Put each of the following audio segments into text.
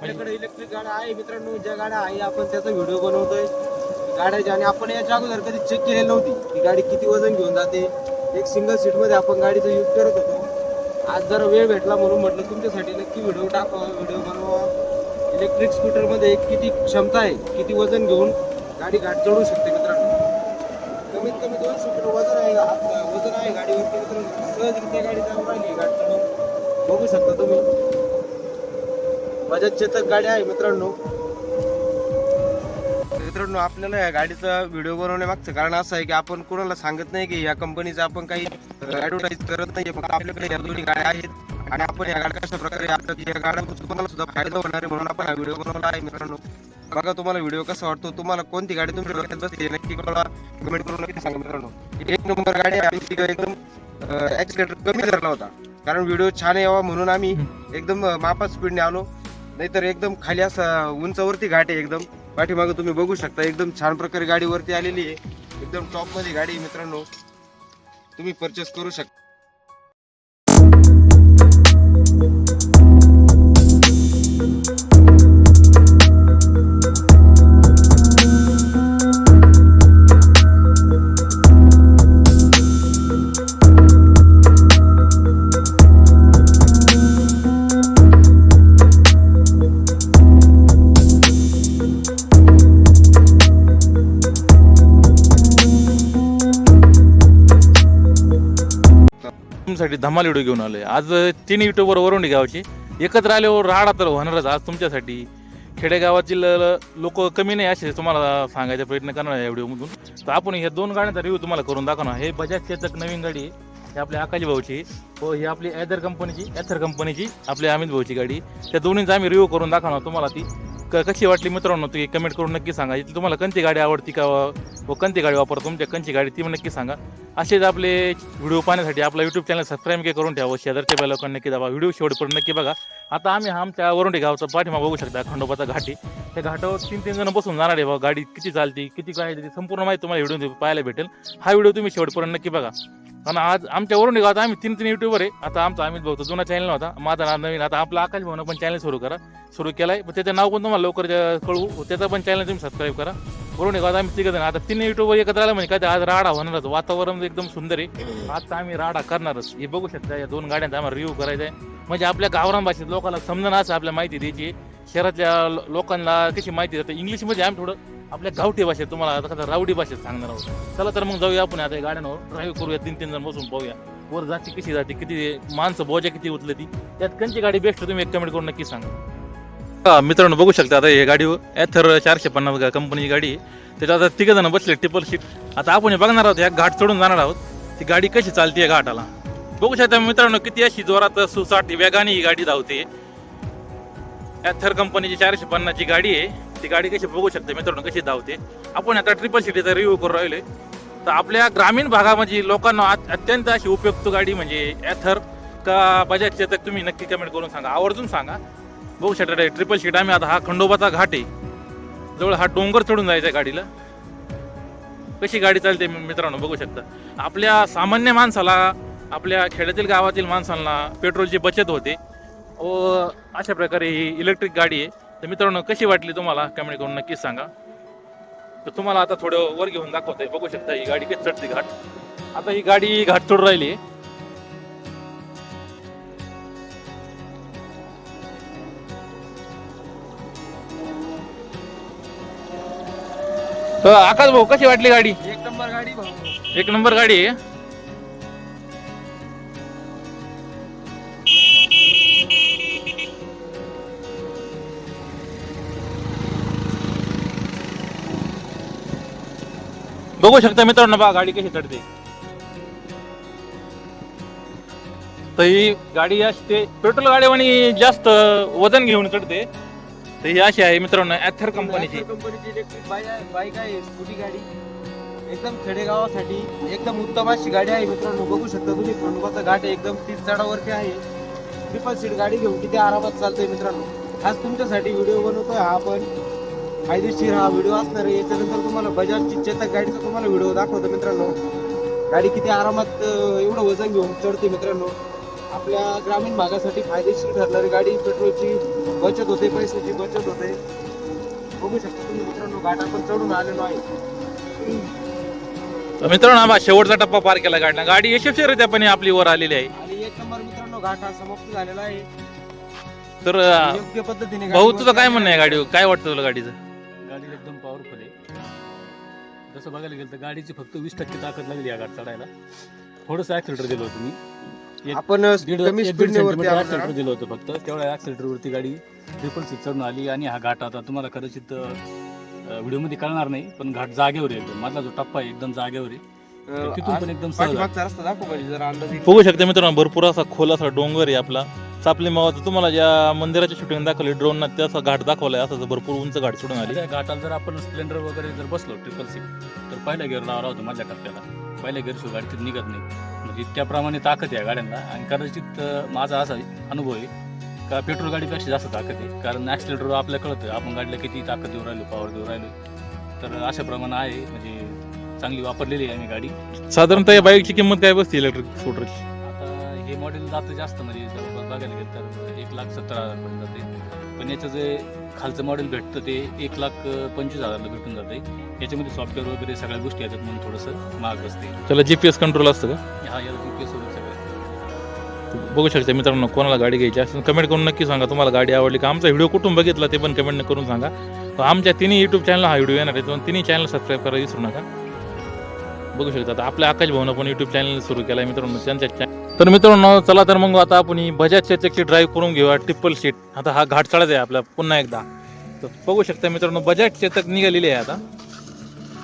आपल्याकडे इलेक्ट्रिक गाड्या आहे मित्रांनो ज्या गाड्या आहे आपण त्याचा व्हिडिओ बनवतोय. गाड्याच्या आणि आपण याच्या अगोदर कधी चेक केलेली नव्हती की गाडी किती वजन घेऊन जाते. एक सिंगल सीटमध्ये आपण गाडीचा यूज करत होतो. आज जरा वेळ भेटला म्हणून म्हटलं तुमच्यासाठी नक्की व्हिडिओ टाकावा व्हिडिओ बनवा इलेक्ट्रिक स्कूटरमध्ये किती क्षमता आहे किती वजन घेऊन गाडी गाठ चढू शकते मित्रांनो. कमीत कमी दोनशे किलो वजन आहे वजन आहे गाडीवरती मित्रांनो. सहजरित्या गाडी जाऊन राहिली गाठ चढून. बघू शकता तुम्ही. बजाज चेतक गाडी आहे मित्रांनो. मित्रांनो आपल्याला या गाडीचा व्हिडिओ बनवण्यामागचं कारण असं आहे की आपण कोणाला सांगत नाही की या कंपनीचं आपण काही ऍडव्हर्टाईज करत नाही फक्त आपल्याकडे या दोन्ही गाड्या आहेत. आणि आपण या गाड्या कशा प्रकारे आता या गाड्यांपासून तुम्हाला सुद्धा फायदा होणार आहे म्हणून आपण हा व्हिडिओ बनवला आहे मित्रांनो. बघा तुम्हाला व्हिडिओ कसा वाटतो तुम्हाला कोणती गाडी तुमच्या डोक्यात बसते नक्की मला कमेंट करून नक्की सांगा मित्रांनो. एक नंबर गाडी ती एकदम ऍक्सिलेटर कमी धरला होता. कारण व्हिडिओ छान यावा म्हणून आम्ही एकदम अं, मापात स्पीडने आलो. नाहीतर एकदम खाली असा उंचावरती घाट आहे एकदम. पाठीमागं तुम्ही बघू शकता एकदम छान प्रकारे गाडीवरती आलेली आहे. एकदम टॉपमध्ये गाडी आहे मित्रांनो. तुम्ही परचेस करू शकता. तुमच्यासाठी धमाल व्हिडिओ घेऊन आलोय. आज तीन युट्यूबवर वरून गावची. एकत्र आल्यावर राडा तर होणारच आज तुमच्यासाठी. खेडेगावातील लोक कमी नाही असे तुम्हाला सांगायचा प्रयत्न करणार आहे या व्हिडिओमधून. तर आपण ह्या दोन गाड्यांचा रिव्ह्यू तुम्हाला करून दाखवणार. हे बजाज चेतक नवीन गाडी आहे. ही आपल्या आकाश भाऊची व हो, ही आपली ॲदर कंपनीची ॲथर कंपनीची आपल्या अमित भाऊची गाडी त्या दोन्हीचा आम्ही रिव्ह्यू करून दाखवणार तुम्हाला ती. क कशी वाटली मित्रांनो? तुम्ही कमेंट करून नक्की सांगा. इथे तुम्हाला कोणती गाडी आवडती का व कोणती गाडी वापरतो तुमच्या कोणती गाडी ती नक्की सांगा. असेच आपले व्हिडिओ पाहण्यासाठी आपला युट्यूब चॅनल सबस्क्राईब के करून ठेवा शेजारच्या बेल नक्की दाबा. व्हिडिओ शेवटपर्यंत नक्की बघा. आता आम्ही आमच्या वरुंडी गावचा पाठिंबा बघू शकता खंडोबाचा घाटी. त्या घाटावर तीन तीन जण बसून जाणार आहे बघा. गाडी किती चालती किती काय आहे ती संपूर्ण माहिती तुम्हाला व्हिडिओ पाहायला भेटेल. हा व्हिडिओ तुम्ही शेवटपर्यंत नक्की बघा. आणि आज आमच्या वरून गावात आम्ही तीन तीन युट्यूबर आहे. आता आमचा अमित भाऊ जुना चॅनल होता माझा नाव नवीन. आता आपला आकाश भाऊनं पण चॅनल सुरू करा. सुरू केलाय. पण त्याचं नाव पण तुम्हाला लवकर ज- कळवू. त्याचा पण चॅनल तुम्ही सबस्क्राईब करा. वरून निघा. आम्ही तिघं जण. आता तीन युट्यूबर एकत्र आलं म्हणजे काय आज राडा होणारच वातावरण एकदम सुंदर आहे. आता आम्ही राडा करणारच. हे बघू शकता या दोन गाड्यांचा आम्हाला रिव्ह्यू करायचा आहे. म्हणजे आपल्या गावरान भाषेत लोकांना समजणं असं आपल्या माहिती द्यायची शहरातल्या लोकांना कशी माहिती देतं इंग्लिशमध्ये आम्ही थोडं आपल्या गावठी भाषेत तुम्हाला आता कसं रावडी भाषेत सांगणार आहोत. चला तर मग जाऊया आपण आता गाड्यांवर. ड्राईव्ह करूया तीन तीन जण बसून पाहूया. वर जाती कशी जाते किती माणसं बोजा किती उचलती ती. त्यात कोणती गाडी बेस्ट तुम्ही एक कमेंट करून नक्की सांगा. मित्रांनो बघू शकता आता हे गाडी एथर चारशे पन्नास कंपनीची गाडी. आहे. त्याच्यात आता तिघ जण बसले ट्रिपल सीट आता आपण हे बघणार आहोत या घाट चढून जाणार आहोत. ती गाडी कशी चालते या घाटाला. बघू शकता मित्रांनो किती अशी जोरात सुसाट वेगाने ही गाडी धावते. एथर कंपनीची चारशे पन्नासची गाडी आहे. ती गाडी कशी बघू शकते मित्रांनो कशी धावते. आपण आता ट्रिपल सिटीचा रिव्ह्यू करू राहिले तर आपल्या ग्रामीण भागामध्ये लोकांना अत्यंत अशी उपयुक्त गाडी म्हणजे ॲथर का बजाज चेतक तुम्ही नक्की कमेंट करून सांगा. आवर्जून सांगा. बघू शकता ट्रिपल सीट आम्ही आता हा खंडोबाचा घाट आहे. जवळ हा डोंगर चढून जायचा आहे गाडीला. कशी गाडी चालते मित्रांनो बघू शकता. आपल्या सामान्य माणसाला आपल्या खेड्यातील गावातील माणसांना पेट्रोलची बचत होते. व अशा प्रकारे ही इलेक्ट्रिक गाडी आहे. तर मित्रांनो कशी वाटली तुम्हाला? कमेंट करून नक्कीच सांगा. तर तुम्हाला आता थोडं वर घेऊन दाखवतोय. बघू शकता ही गाडी कशी चढते घाट. आता ही गाडी घाट चढून राहिली. तर आकाश भाऊ कशी वाटली गाडी? एक नंबर गाडी भाऊ. एक नंबर गाडी? आहे बघू शकता मित्रांनो बघा गाडी कशी चढते. तर ही गाडी असते पेट्रोल गाडीवानी जास्त वजन घेऊन चढते. तर ही अशी आहे मित्रांनो ॲथर कंपनीची कंपनीची इलेक्ट्रिक बाईक आहे स्कूटी गाडी. एकदम खेडेगावासाठी एकदम उत्तम अशी गाडी आहे मित्रांनो बघू शकता तुम्ही. खंडोबाचा घाट एकदम तीस चढावरती आहे. ट्रिपल सीट गाडी घेऊन किती आरामात चालतोय मित्रांनो. आज तुमच्यासाठी व्हिडिओ बनवतोय हा आपण. फायदेशीर हा व्हिडिओ असणार आहे. याच्यानंतर तुम्हाला बजाजची चेतक गाडीचा तुम्हाला व्हिडिओ दाखवतो मित्रांनो. गाडी किती आरामात एवढं वजन घेऊन चढते मित्रांनो. आपल्या ग्रामीण भागासाठी फायदेशीर ठरणारी गाडी पेट्रोलची बचत होते पैशाची बचत होते. बघू शकता तुम्ही मित्रांनो घाट आपण चढून आलेलो आहे. तर मित्रांनो आम्हा शेवटचा टप्पा पार केला गाडीला. गाडी यशस्वीरित्यापणे आपली वर आलेली आहे. आणि एक नंबर मित्रांनो घाट हा समाप्त झालेला आहे. तर योग्य पद्धतीने भाऊ गाडी तुझं काय म्हणणं आहे गाडी काय वाटतं तुला गाडीचं? जसं बघायला गेलं तर गाडीची फक्त वीस टक्के ताकद लागली या गाडी चढायला थोडंसं ऍक्सिलेटर दिलं होतं मी एक- आपण दीड कमी एक दीड स्पीडने वरती सेंटीमीटर आलो ऍक्सिलेटर. दिलं होतं फक्त तेवढ्या ऍक्सिलेटर वरती गाडी ट्रिपल सीट चढून आली आणि हा घाट आता तुम्हाला कदाचित व्हिडिओमध्ये कळणार नाही पण घाट जागेवर आहे एकदम मधला जो टप्पा आहे एकदम जागेवर आहे तिथून पण एकदम सहज आहे. पाठीमागचा रस्ता दाखव म्हणजे जरा अंदाज येईल. बघू शकता मित्रांनो भरपूर असा खोल असा डोंगर आहे आपला सापली मावाचा तुम्हाला ज्या मंदिराची शूटिंग दाखवली ड्रोन त्याचा घाट दाखवलाय असा भरपूर उंच घाट सोडून आली. त्या घाटाला जर आपण स्प्लेंडर वगैरे जर बसलो ट्रिपल सीट तर पहिल्या गेअर लावला होता माझ्या टप्प्याला पहिल्या गेअर शिवाय गाडी तिथे निघत नाही. म्हणजे इतक्याप्रमाणे ताकद आहे गाड्यांना. आणि कदाचित माझा असा अनुभव आहे का पेट्रोल गाडीपेक्षा जास्त ताकद आहे. कारण ॲक्सिलेटर आपल्याला कळतं आपण गाडीला किती ताकद देऊ राहिलो पॉवर देऊ राहिलो. तर अशा प्रमाणे आहे म्हणजे चांगली वापरलेली आहे आम्ही गाडी. साधारणतः या बाईकची किंमत काय बसते इलेक्ट्रिक स्कूटरची आता हे मॉडेल जातं जास्त म्हणजे बघायला गेलं तर एक लाख सत्तर हजारपर्यंत जाते. पण याचं जे खालचं मॉडेल भेटतं ते एक लाख पंचवीस हजारला भेटून जाते. याच्यामध्ये सॉफ्टवेअर वगैरे सगळ्या गोष्टी येतात म्हणून थोडंसं महाग बसते त्याला जीपीएस कंट्रोल असतं का? हा याला जी पी एस वगैरे सगळं. बघू शकता मित्रांनो कोणाला गाडी घ्यायची असेल कमेंट करून नक्की सांगा. तुम्हाला गाडी आवडली का? आमचा व्हिडिओ कुठून बघितला ते पण कमेंट करून सांगा. आमच्या तिन्ही युट्यूब चॅनल हा व्हिडिओ येणार आहे. तिन्ही चॅनल सबस्क्राईब करायला विसरू नका. बघू शकता आपल्या आकाश भाऊनं पण युट्यूब चॅनल सुरू केला मित्रांनो. त्यांच्या तर मित्रांनो चला तर मग आता आपण ही बजाज चेतकची ड्राईव्ह करून घेऊया ट्रिपल सीट आता हा घाट आहे आपला पुन्हा एकदा. तर बघू शकता मित्रांनो बजाज चेतक निघालेली आहे आता.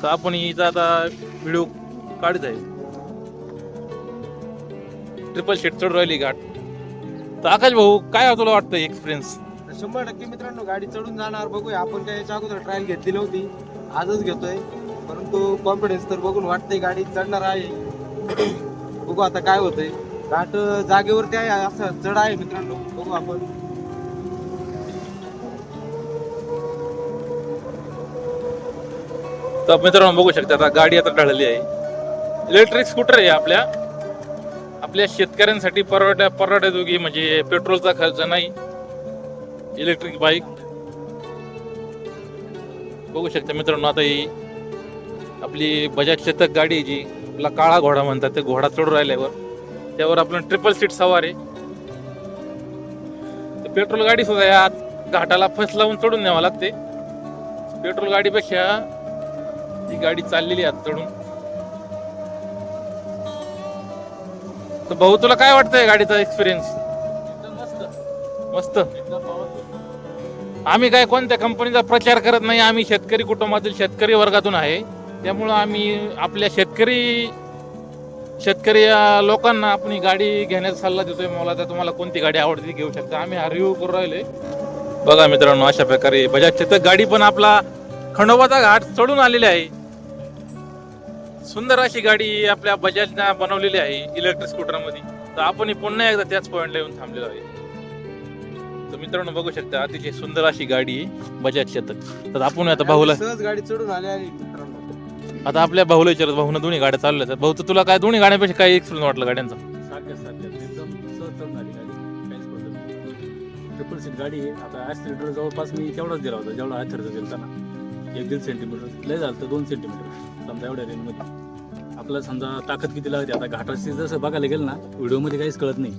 तर आपण हिचा आता व्हिडिओ काढत आहे. ट्रिपल सीट चढ राहिली घाट. तर आकाश भाऊ काय तुला वाटतं एक्सपिरियन्स शंभर टक्के मित्रांनो गाडी चढून जाणार बघूया. आपण काय याच्या अगोदर ट्रायल घेतली नव्हती आजच घेतोय. परंतु कॉन्फिडन्स तर बघून वाटतंय गाडी चढणार आहे. बघू आता काय होतंय. घाट जागेवरती आहे असं चढ आहे मित्रांनो. बघू आपण. तर मित्रांनो बघू शकता आता गाडी आता ढळली आहे. इलेक्ट्रिक स्कूटर आहे आपल्या. आपल्या शेतकऱ्यांसाठी परवड्या परवड्याजोगी म्हणजे पेट्रोलचा खर्च नाही. इलेक्ट्रिक बाईक बघू शकता मित्रांनो आता ही आपली बजाज शतक गाडी आहे जी आपला काळा घोडा म्हणतात ते घोडा चढून राहिल्यावर. त्यावर आपण ट्रिपल सीट सवार. आहे पेट्रोल गाडी सुद्धा या घाटाला फस लावून चढून न्यावं लागते. पेट्रोल गाडीपेक्षा ही गाडी चाललेली आहे चढून. तर भाऊ तुला काय वाटतंय गाडीचा एक्सपिरियन्स मस्त. आम्ही काय कोणत्या कंपनीचा प्रचार करत नाही आम्ही शेतकरी कुटुंबातील शेतकरी वर्गातून आहे. त्यामुळं आम्ही आपल्या शेतकरी शेतकरी लोकांना आपण ही गाडी घेण्याचा सल्ला देतोय. मला तर तुम्हाला कोणती गाडी आवडते घेऊ शकता. आम्ही हा रिव्ह्यू करू राहिलोय बघा मित्रांनो अशा प्रकारे बजाज चेतक गाडी पण आपला खंडोबाचा घाट चढून आलेली आहे. सुंदर अशी गाडी आपल्या बजाजनं बनवलेली आहे इलेक्ट्रिक स्कूटरमध्ये तर आपण पुन्हा एकदा त्याच पॉइंटला येऊन थांबलेलो आहे. तर मित्रांनो बघू शकता अतिशय सुंदर अशी गाडी आहे बजाज चेतक तर आपण आता भाऊला सहज गाडी चढून आली आहे. आता आपल्या भाऊला विचारत भाऊनं दोन्ही गाड्या चालल्या आहेत. भाऊ तर तुला काय दोन्ही गाड्यांपेक्षा काय एक्सपिरियन्स वाटलं गाड्यांचा? सारख्या सारख्या एकदम सहज आली गाडी. काहीच ट्रिपल सीट गाडी आहे. आता ॲक्सिलेटर जवळपास मी तेवढाच दिला होता जेवढा ॲथरचा दिला त्यांना एक दीड सेंटीमीटर लय झालं तर दोन सेंटीमीटर समजा एवढ्या रेंजमध्ये आपला समजा ताकद किती लागते आता घाटाची जसं बघायला गेलं ना व्हिडिओमध्ये काहीच कळत नाही.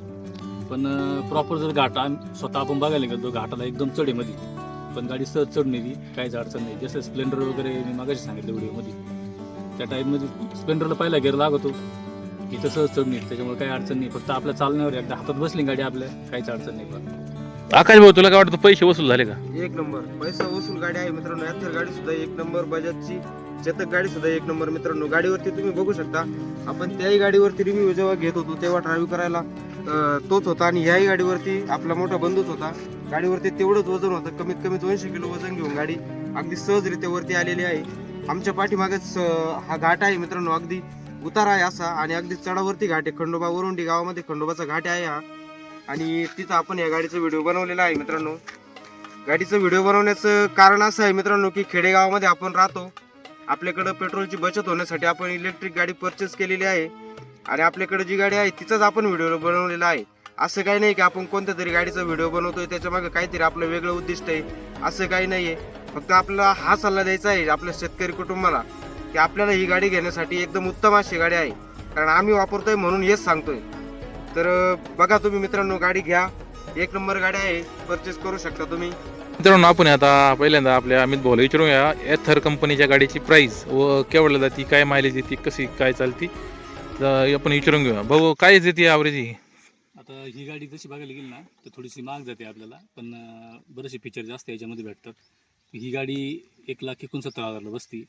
पण प्रॉपर जर घाट स्वतः आपण बघायला गेलो घाटाला एकदम चढेमध्ये. पण गाडी सहज चढ नेली काहीच अडचण नाही. जसं स्प्लेंडर वगैरे मी मागाशी सांगितलं व्हिडिओमध्ये त्या टाईपमध्ये स्प्लेंडरला पहिला गेअर लागतो. इथं सहज चढ नेली त्याच्यामुळे काही अडचण नाही. फक्त आपल्या चालण्यावर एकदा हातात बसली गाडी आपल्या काहीच अडचण नाही पण. आकाश भाऊ तुला काय वाटतं पैसे वसूल झाले का? एक नंबर. पैसा वसूल गाडी आहे मित्रांनो. यात्तर गाडी सुद्धा एक नंबर. बजाजची चेतक गाडी सुद्धा एक नंबर मित्रांनो. गाडीवरती तुम्ही बघू शकता. आपण त्याही गाडीवरती रिव्ह्यू जेव्हा घेत होतो तेव्हा ड्राईव्ह करायला अं, तोच होता. आणि ह्याही गाडीवरती आपला मोठा बंधूच होता. गाडीवरती तेवढंच वजन होतं. कमीत कमी दोनशे किलो वजन घेऊन गाडी अगदी सहजरित्या वरती आलेली आहे. आमच्या पाठीमागेच हा घाट आहे मित्रांनो. अगदी उतार आहे असा आणि अगदी चढावरती घाट आहे. खंडोबा वरुंडी गावामध्ये खंडोबाचा घाट आहे हा. आणि तिथं आपण या गाडीचा व्हिडिओ बनवलेला आहे मित्रांनो. गाडीचं व्हिडिओ बनवण्याचं कारण असं आहे मित्रांनो की खेडेगावामध्ये आपण राहतो. आपल्याकडं पेट्रोलची बचत होण्यासाठी आपण इलेक्ट्रिक गाडी परचेस केलेली आहे. आणि आपल्याकडे जी गाडी आहे तिचाच आपण व्हिडिओ बनवलेला आहे. असं काही नाही की आपण कोणत्या तरी गाडीचा व्हिडिओ बनवतोय त्याच्यामागे काहीतरी आपलं वेगळं उद्दिष्ट आहे. असं काही नाही आहे फक्त आपल्याला हा सल्ला द्यायचा आहे आपल्या शेतकरी कुटुंबाला की आपल्याला ही गाडी घेण्यासाठी एकदम उत्तम अशी गाडी आहे. कारण आम्ही वापरतोय म्हणून हेच सांगतोय. तर बघा तुम्ही मित्रांनो गाडी घ्या. एक नंबर गाडी आहे. परचेस करू शकता तुम्ही. मित्रांनो आपण आता पहिल्यांदा आपल्या अमित भाऊला विचारूया. एथर कंपनीच्या गाडीची प्राइस व केवढ्याला जाती काय मायलेज देते कशी काय चालती? तर आपण विचारून घेऊया. भाऊ काय देते ॲव्हरेज ही आता ही गाडी जशी बघायला गेली ना तर थोडीशी महाग जाते आपल्याला. पण बरेचसे फीचर जास्त याच्यामध्ये भेटतात. ही गाडी एक लाख एकोणसत्तर हजारला बसती.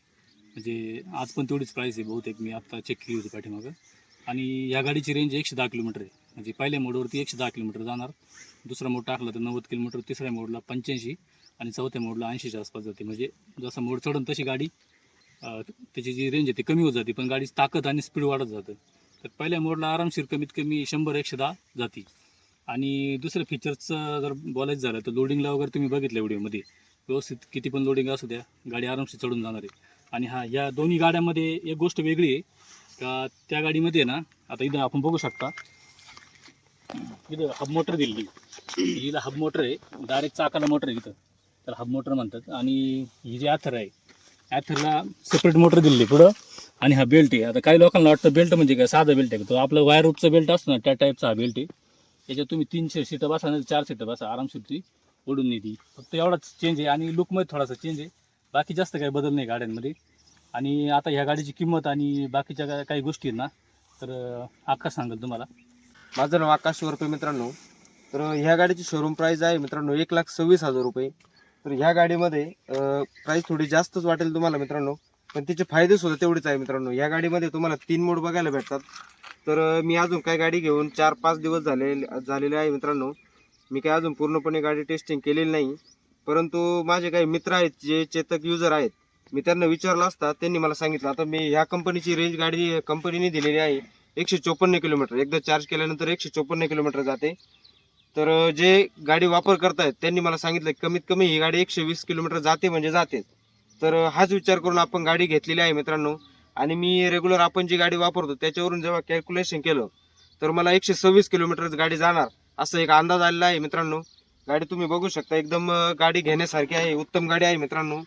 म्हणजे आज पण तेवढीच प्राईस आहे बहुतेक. मी आत्ता चेक केली होती पाठीमागं. आणि या गाडीची रेंज एकशे दहा किलोमीटर आहे. म्हणजे पहिल्या मोडवरती एकशे दहा किलोमीटर जाणार. दुसरा मोड टाकला तर नव्वद किलोमीटर. तिसऱ्या मोडला पंच्याऐंशी. आणि चौथ्या मोडला ऐंशीच्या आसपास जाते. म्हणजे जसं मोड चढून तशी गाडी त्याची जी रेंज आहे ती कमी होत जाते. पण गाडीची ताकद आणि स्पीड वाढत जातं. तर पहिल्या मोडला आरामशीर कमीत कमी शंभर एकशे दहा जाती. आणि दुसऱ्या फीचर्सचं जर बोलायचं झालं तर लोडिंगला वगैरे तुम्ही बघितलं व्हिडिओमध्ये व्यवस्थित किती पण लोडिंग असू द्या गाडी आरामशी चढून जाणार आहे. आणि हा या दोन्ही गाड्यामध्ये एक गोष्ट वेगळी आहे. का त्या गाडीमध्ये ना आता इथं आपण बघू शकता इथं हब मोटर दिली हिला हब मोटर आहे डायरेक्ट चाकाला मोटर आहे इथं. त्याला हब मोटर म्हणतात. आणि ही जी ॲथर आहे ॲथरला सेपरेट मोटर दिलेली पुढं. आणि हा बेल्ट आहे. आता काही लोकांना वाटतं बेल्ट म्हणजे काय? साधा बेल्ट आहे तो आपला वायर रूपचा बेल्ट असतो ना त्या टाईपचा हा बेल्ट आहे. याच्यात तुम्ही तीनशे सीटं बसा ना चार सीटं बसा आरामशीर ती ओढून नेती फक्त एवढाच चेंज आहे आणि लुकमध्ये थोडासा चेंज आहे. बाकी जास्त काही बदल नाही गाड्यांमध्ये. आणि आता ह्या गाडीची किंमत आणि बाकीच्या काही गोष्टी आहेत ना तर आकाश सांगेल तुम्हाला. माझं नाव आकाश रुपये मित्रांनो. तर ह्या गाडीची शोरूम प्राईज आहे मित्रांनो एक लाख सव्वीस हजार रुपये. तर ह्या गाडीमध्ये प्राईस थोडी जास्तच वाटेल तुम्हाला मित्रांनो. पण तिचे फायदे सुद्धा तेवढेच आहे मित्रांनो. ह्या गाडीमध्ये तुम्हाला तीन मोड बघायला भेटतात. तर मी अजून काय गाडी घेऊन चार पाच दिवस झाले झालेले आहे मित्रांनो. मी काय अजून पूर्णपणे गाडी टेस्टिंग केलेली नाही. परंतु माझे काही मित्र आहेत जे चेतक युजर आहेत मी त्यांना विचारलं असता त्यांनी मला सांगितलं आता मी ह्या कंपनीची रेंज गाडी कंपनीने दिलेली आहे एकशे चोपन्न किलोमीटर एकदा चार्ज केल्यानंतर एकशे चोपन्न किलोमीटर जाते. तर जे गाडी वापर करतायत त्यांनी मला सांगितलं कमीत कमी ही गाडी एकशे वीस किलोमीटर जाते म्हणजे जाते तर हाच विचार करून आपण गाडी घेतलेली आहे मित्रांनो. आणि मी रेग्युलर आपण जी गाडी वापरतो त्याच्यावरून जेव्हा कॅल्क्युलेशन केलं तर मला एकशे सव्वीस किलोमीटर गाडी जाणार. असं एक अंदाज आलेला आहे मित्रांनो. गाडी तुम्ही बघू शकता एकदम गाडी घेण्यासारखी आहे उत्तम गाडी आहे मित्रांनो.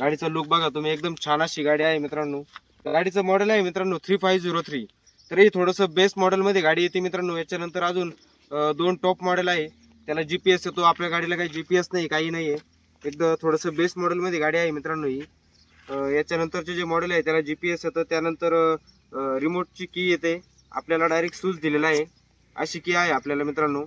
गाडीचा लुक बघा तुम्ही एकदम छान अशी गाडी आहे मित्रांनो. गाडीचं मॉडेल आहे मित्रांनो थ्री फाय झिरो थ्री तर हे थोडंसं बेस्ट मॉडेलमध्ये गाडी येते मित्रांनो. याच्यानंतर अजून दोन टॉप मॉडेल आहे. त्याला जी पी एस येतो आपल्या गाडीला काही जी पी एस नाही काही नाही आहे एकदम थोडंसं बेस्ट मॉडेलमध्ये गाडी आहे मित्रांनो ही. याच्यानंतरचे जे मॉडेल आहे त्याला जी पी एस येतं. त्यानंतर रिमोटची की येते. आपल्याला डायरेक्ट सूज दिलेला आहे. अशी की आहे आपल्याला मित्रांनो.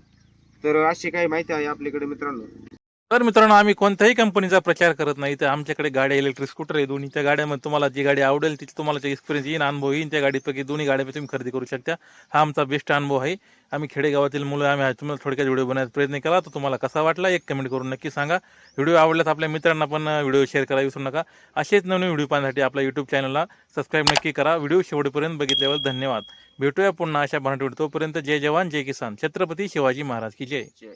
तर अशी काही माहिती आहे आपल्याकडे मित्रांनो. तर मित्रांनो आम्ही कोणत्याही कंपनीचा प्रचार करत नाही. तर आमच्याकडे गाड्या इलेक्ट्रिक स्कूटर आहे दोन्ही. त्या गाड्यामध्ये तुम्हाला जी गाडी आवडेल तिथे तुम्हाला एक्सपिरियन्स येईन अनुभव येईन त्या गाडीपैकी दोन्ही गाड्या तुम्ही खरेदी करू शकता. हा आमचा बेस्ट अनुभव आहे. आम्ही खेडेगावातील मुलं आम्ही तुम्हाला थोडक्यात व्हिडिओ बनवायचा प्रयत्न केला. तर तुम्हाला कसा वाटला एक कमेंट करून नक्की सांगा. व्हिडिओ आवडल्यास आपल्या मित्रांना पण व्हिडिओ शेअर करायला विसरू नका. असेच नवीन व्हिडिओ पाहण्यासाठी आपल्या यूट्यूब चॅनलला सबस्क्राईब नक्की करा. व्हिडिओ शेवटपर्यंत बघितल्यावर धन्यवाद. भेटूया पुन्हा अशा भांडवड तोपर्यंत जय जवान जय किसान. छत्रपती शिवाजी महाराज की जय. जय.